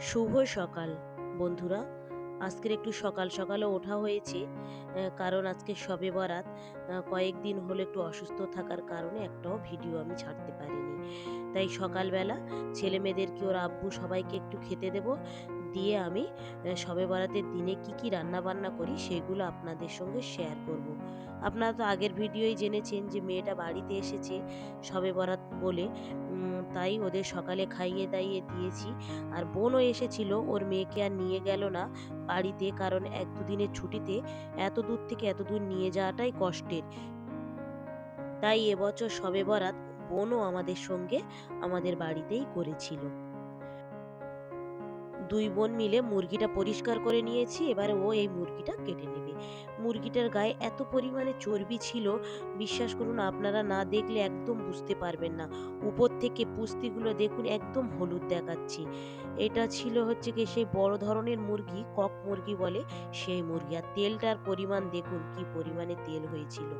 শুভ সকাল। বন্ধুরা, আজকের একটু সকাল সকালে ওঠা হয়েছে কারণ আজকে সবে বরাত। কয়েকদিন হলো একটু অসুস্থ থাকার কারণে একটাও ভিডিও আমি ছাড়তে পারিনি। তাই সকালবেলা ছেলে মেয়েদেরকে ওর আব্বু সবাইকে একটু খেতে দেব। দিয়ে আমি সবে বরাতের দিনে কি কি রান্না বান্না করি সেগুলো আপনাদের সঙ্গে শেয়ার করব। আপনারা তো আগের ভিডিওই জেনেছেন যে মেয়েটা বাড়িতে এসেছে সবে বরাত বলে। তাই ওদের সকালে খাইয়ে দাইয়ে দিয়েছি। আর বোনও এসেছিল, ওর মেয়েকে আর নিয়ে গেল না বাড়িতে কারণ এক দুদিনের ছুটিতে এত দূর থেকে এত দূর নিয়ে যাওয়াটাই কষ্টের। তাই এবছর সবে বরাত বোনও আমাদের সঙ্গে আমাদের বাড়িতেই করেছিল। দুই বোন মিলে মুরগিটা পরিষ্কার করে নিয়েছি, এবারে ও এই মুরগিটা কেটে নেবে। মুরগিটার গায়ে এত পরিমাণে চর্বি ছিল, বিশ্বাস করুন আপনারা না দেখলে একদম বুঝতে পারবেন না। উপর থেকে পুস্তিগুলো দেখুন, একদম হলুদ দেখাচ্ছি। এটা ছিল হচ্ছে কি সেই বড় ধরনের মুরগি, কক মুরগি বলে সেই মুরগি। আর তেলটার পরিমাণ দেখুন, কি পরিমাণে তেল হয়েছিল।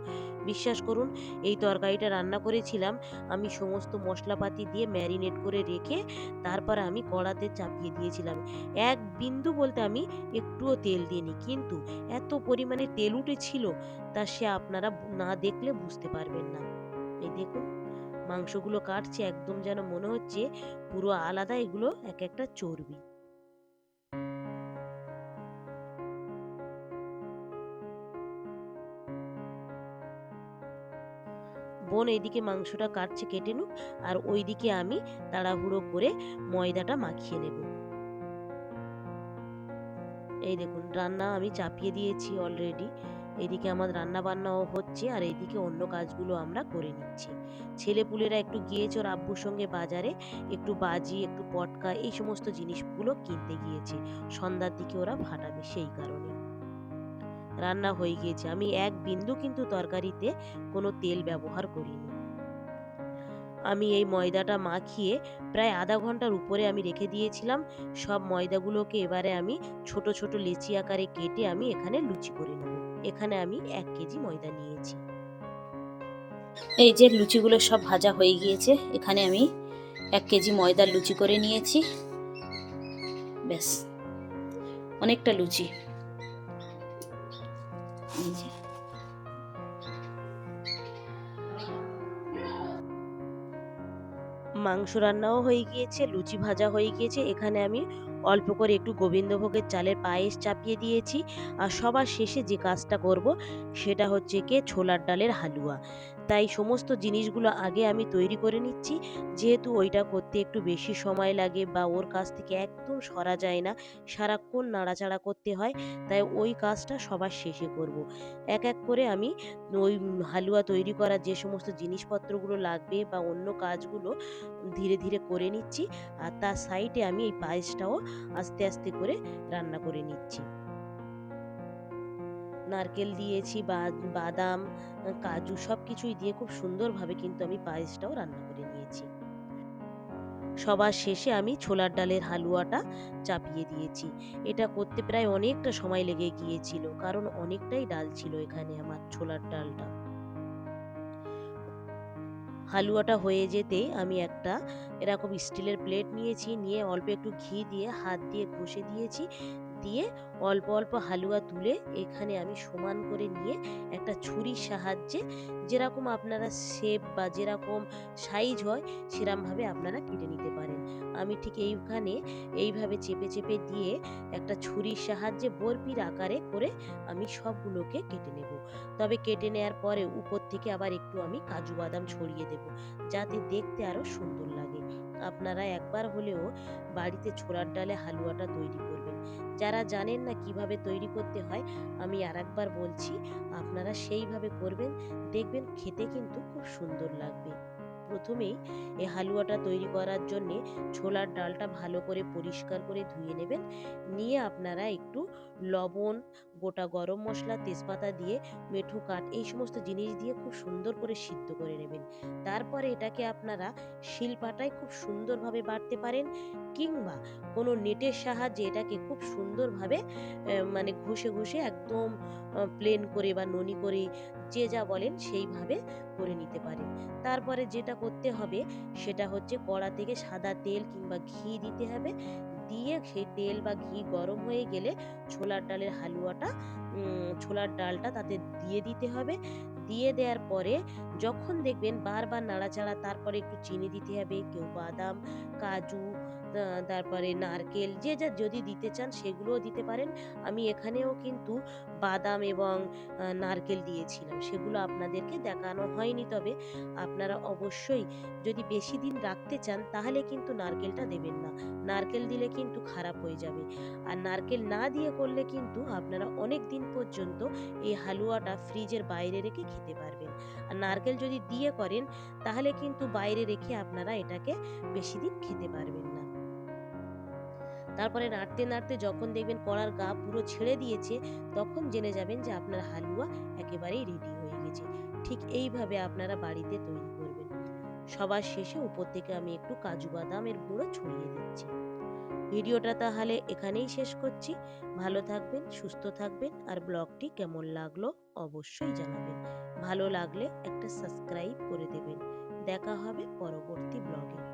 বিশ্বাস করুন, এই তরকারিটা রান্না করেছিলাম, আমি সমস্ত মশলাপাতি দিয়ে ম্যারিনেট করে রেখে, তারপর আমি কড়াতে চাপিয়ে দিয়েছিলাম। এক বিন্দু বলতে আমি একটুও তেল দিইনি। কিন্তু এত পরিমাণে তেল উঠেছিল তা সে আপনারা না দেখলে বুঝতে পারবেন না। এই দেখুন, মাংসগুলো কাটছে, একদম যেন মনে হচ্ছে পুরো আলাদা, এগুলো এক একটা চর্বি। বোন এইদিকে মাংসটা কাটছে, কেটে নুক, আর ওইদিকে আমি তাড়াহুড়ো করে ময়দাটা মাখিয়ে নেব। এই দেখুন, রান্না আমি চাপিয়ে দিয়েছি অলরেডি এদিকে আমার রান্না বান্নাও হচ্ছে আর এদিকে অন্য কাজগুলো আমরা করে নিচ্ছি। ছেলেপুলেরা একটু গিয়েছে ওর আব্বুর সঙ্গে বাজারে, একটু বাজি, একটু পটকা, এই সমস্ত জিনিসগুলো কিনতে গিয়েছে। সন্ধ্যার দিকে ওরা ফাটাবে সেই কারণে। রান্না হয়ে গিয়েছে। আমি এক বিন্দু কিন্তু তরকারিতে কোনো তেল ব্যবহার করিনি। আমি এই ময়দাটা মাখিয়ে প্রায় আধা ঘণ্টার উপরে আমি রেখে দিয়েছিলাম। সব ময়দাগুলোকে এবারে আমি ছোট ছোট লেচি আকারে কেটে আমি এখানে লুচি করে নেব। এখানে আমি এক কেজি ময়দা নিয়েছি। এই যে লুচিগুলো সব ভাজা হয়ে গিয়েছে, এখানে আমি এক কেজি ময়দার লুচি করে নিয়েছি। ব্যাস, অনেকটা লুচি। এই যে। মাংস রান্নাও হয়ে গিয়েছে, লুচি ভাজা হয়ে গিয়েছে। এখানে আমি অল্প করে একটু গোবিন্দভোগের চালের পায়েস চাপিয়ে দিয়েছি। আর সবার শেষে যে কাজটা করব সেটা হচ্ছে কি ছোলার ডালের হালুয়া। তাই সমস্ত জিনিসগুলো আগে আমি তৈরি করে নিচ্ছি। যেহেতু ওইটা করতে একটু বেশি সময় লাগে বা ওর কাছ থেকে একদম সরা যায় না, সারাক্ষণ নাড়াচাড়া করতে হয়, তাই ওই কাজটা সবার শেষে করব। এক এক করে আমি ওই হালুয়া তৈরি করার যে সমস্ত জিনিসপত্রগুলো লাগবে বা অন্য কাজগুলো ধীরে ধীরে করে নিচ্ছি আর তার সাইডে আমি এই পায়েসটাও আস্তে আস্তে করে রান্না করে নিচ্ছি। নারকেল দিয়েছি, বা- বাদাম কাজু সব কিছুই দিয়ে খুব সুন্দরভাবে কিন্তু আমি পায়েসটাও রান্না করে নিয়েছি। সবার শেষে আমি ছোলার ডালের হালুয়াটা চাপিয়ে দিয়েছি। এটা করতে প্রায় অনেকটা সময় লেগে গিয়েছিল, কারণ অনেকটাই ডাল ছিল এখানে আমার ছোলার ডালটা। হালুয়াটা হয়ে যেতে আমি একটা এরকম স্টিলের প্লেট নিয়েছি, নিয়ে অল্প একটু ঘি দিয়ে, হাত দিয়ে ঘষে দিয়েছি। দিয়ে অল্প অল্প হালুয়া তুলে এখানে আমি সমান করে নিয়ে একটা ছুরির সাহায্যে যেরকম আপনারা শেপ বা যেরকম সাইজ হয় সেরকমভাবে আপনারা কেটে নিতে পারেন। আমি ঠিক এইখানে এইভাবে চেপে চেপে দিয়ে একটা ছুরির সাহায্যে বরফির আকারে করে আমি সবগুলোকে কেটে নেব। তবে কেটে নেওয়ার পরে উপর থেকে আবার একটু আমি কাজু বাদাম ছড়িয়ে দেব, যাতে দেখতে আরও সুন্দর লাগে। আপনারা একবার হলেও বাড়িতে ছোলার ডালে হালুয়াটা তৈরি করবেন। যারা জানেন না কীভাবে তৈরি করতে হয়, আমি আরেকবার বলছি, আপনারা সেইভাবে করবেন, দেখবেন খেতে কিন্তু খুব সুন্দর লাগবে। প্রথমেই এই হালুয়াটা তৈরি করার জন্য ছোলার ডালটা ভালো করে পরিষ্কার করে ধুয়ে নেবেন, নিয়ে আপনারা একটু লবণ গোটা গরম মশলা, তেজপাতা দিয়ে মেঠু কাঠ, এই সমস্ত জিনিস দিয়ে খুব সুন্দর করে সিদ্ধ করে নেবেন। তারপরে এটাকে আপনারা শিলপাটায় খুব সুন্দরভাবে বাটতে পারেন কিংবা কোনো নেটের সাহায্যে এটাকে খুব সুন্দরভাবে মানে ঘষে ঘষে একদম প্লেন করে বা ননি করে যে যা বলেন সেইভাবে করে নিতে পারেন। তারপরে যেটা করতে হবে সেটা হচ্ছে কড়া থেকে সাদা তেল কিংবা ঘি দিতে হবে। দিয়ে সেই তেল বা ঘি গরম হয়ে গেলে ছোলার ডালের হালুয়াটা ছোলার ডালটা তাতে দিয়ে দিতে হবে। দিয়ে দেওয়ার পরে যখন দেখবেন বারবার নাড়াচাড়া, তারপরে একটু চিনি দিতে হবে, কেউ বাদাম, কাজু তারপরে নারকেল, যে যা যদি দিতে চান সেগুলোও দিতে পারেন। আমি এখানেও কিন্তু বাদাম এবং নারকেল দিয়েছিলাম। সেগুলো আপনাদেরকে দেখানো হয়নি তবে আপনারা অবশ্যই যদি বেশি দিন রাখতে চান তাহলে কিন্তু নারকেলটা দেবেন না। নারকেল দিলে কিন্তু খারাপ হয়ে যাবে। আর নারকেল না দিয়ে করলে কিন্তু আপনারা অনেক দিন পর্যন্ত এই হালুয়াটা ফ্রিজের বাইরে রেখে খেতে পারবেন। আর নারকেল যদি দিয়ে করেন তাহলে কিন্তু বাইরে রেখে আপনারা এটাকে বেশি দিন খেতে পারবেন না। তারপরে নাড়তে নাড়তে যখন দেখবেন কড়ার গা পুরো ছেড়ে দিয়েছে, তখন জেনে যাবেন যে আপনার হালুয়া একেবারেই রেডি হয়ে গেছে। ঠিক এইভাবে আপনারা বাড়িতে তৈরি করবেন। সবার শেষে উপর থেকে আমি একটু কাজু বাদামের গুঁড়ো ছড়িয়ে দিচ্ছি। ভিডিওটা তাহলে এখানেই শেষ করছি। ভালো থাকবেন, সুস্থ থাকবেন আর ব্লগটি কেমন লাগল অবশ্যই জানাবেন। ভালো লাগলে একটা সাবস্ক্রাইব করে দেবেন। দেখা হবে পরবর্তী ব্লগে।